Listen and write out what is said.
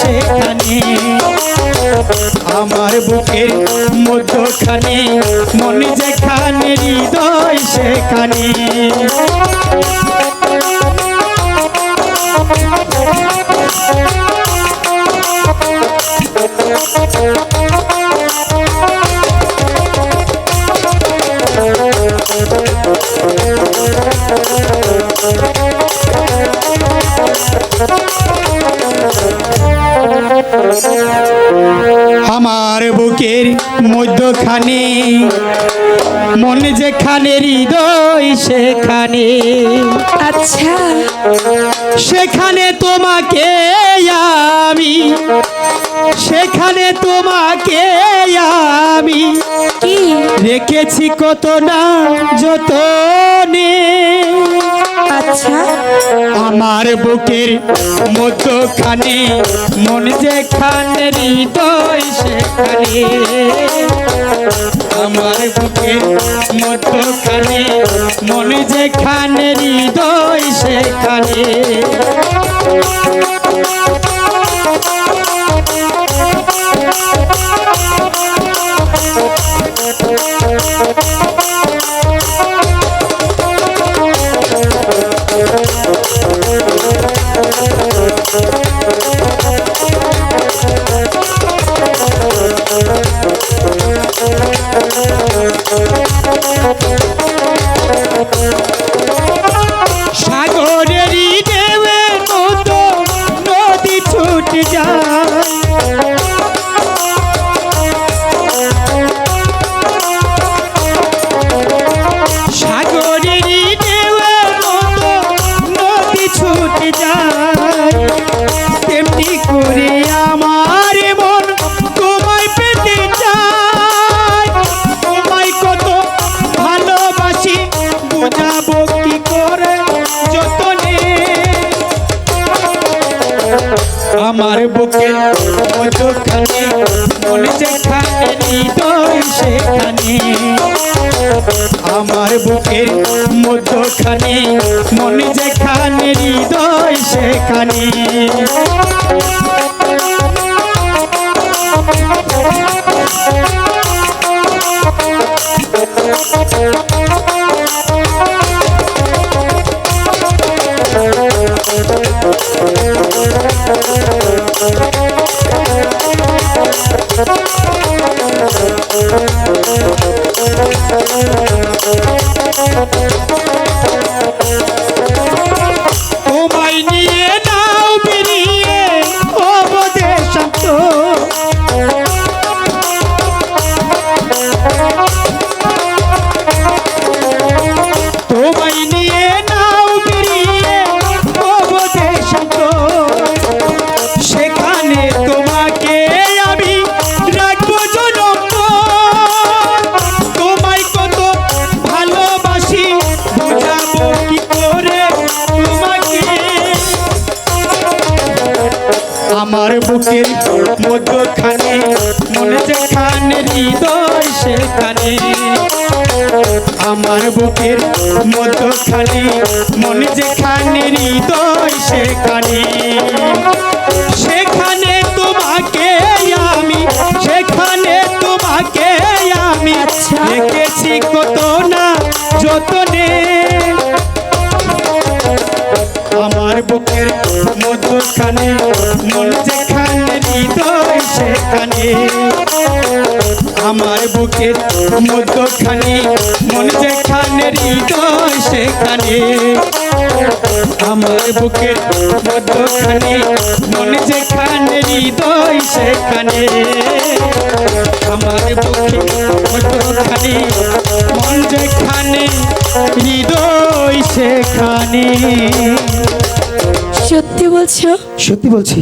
সেখানে। আমার বুকের মধ্যখানে মনে যেখানে হৃদয় সেখানে। আমার বুকের মধ্যখানে মনে যেখানে হৃদয় সেখানে। আচ্ছা। সেখানে তোমাকে আমি সেখানে তোমাকে আমি। কি? রেখেছি কত না যত আচ্ছা। আমার বুকের মধ্যখানে মন যেখানে, হৃদয় সেখানে। আমার বুকের মধ্যখানে মন যেখানে, হৃদয় সেখানে। আমার বুকে মধ্যখানে মনে যেখানে হৃদয় সেখানে। আমার বুকের মধ্যখানে মনে যেখানে হৃদয় সেখানে। তোমায় আমার বুকের মধ্যখানে, মনে যেখানে হৃদয় সেখানে আমার বুকের মধ্যখানে, মনে যেখানে হৃদয় সেখানে সেখানে তোমাকে আমি, সেখানে তোমাকে আমি। রেখেছি কত না যতনে আমার বুকের মধ্যখানে মন যেখানে হৃদয় সেখানে। আমার বুকের মধ্যখানে মন যেখানে হৃদয় সেখানে। আমার বুকের মধ্যখানে মন যেখানে হৃদয় সেখানে। সত্যি বলছো? সত্যি বলছি।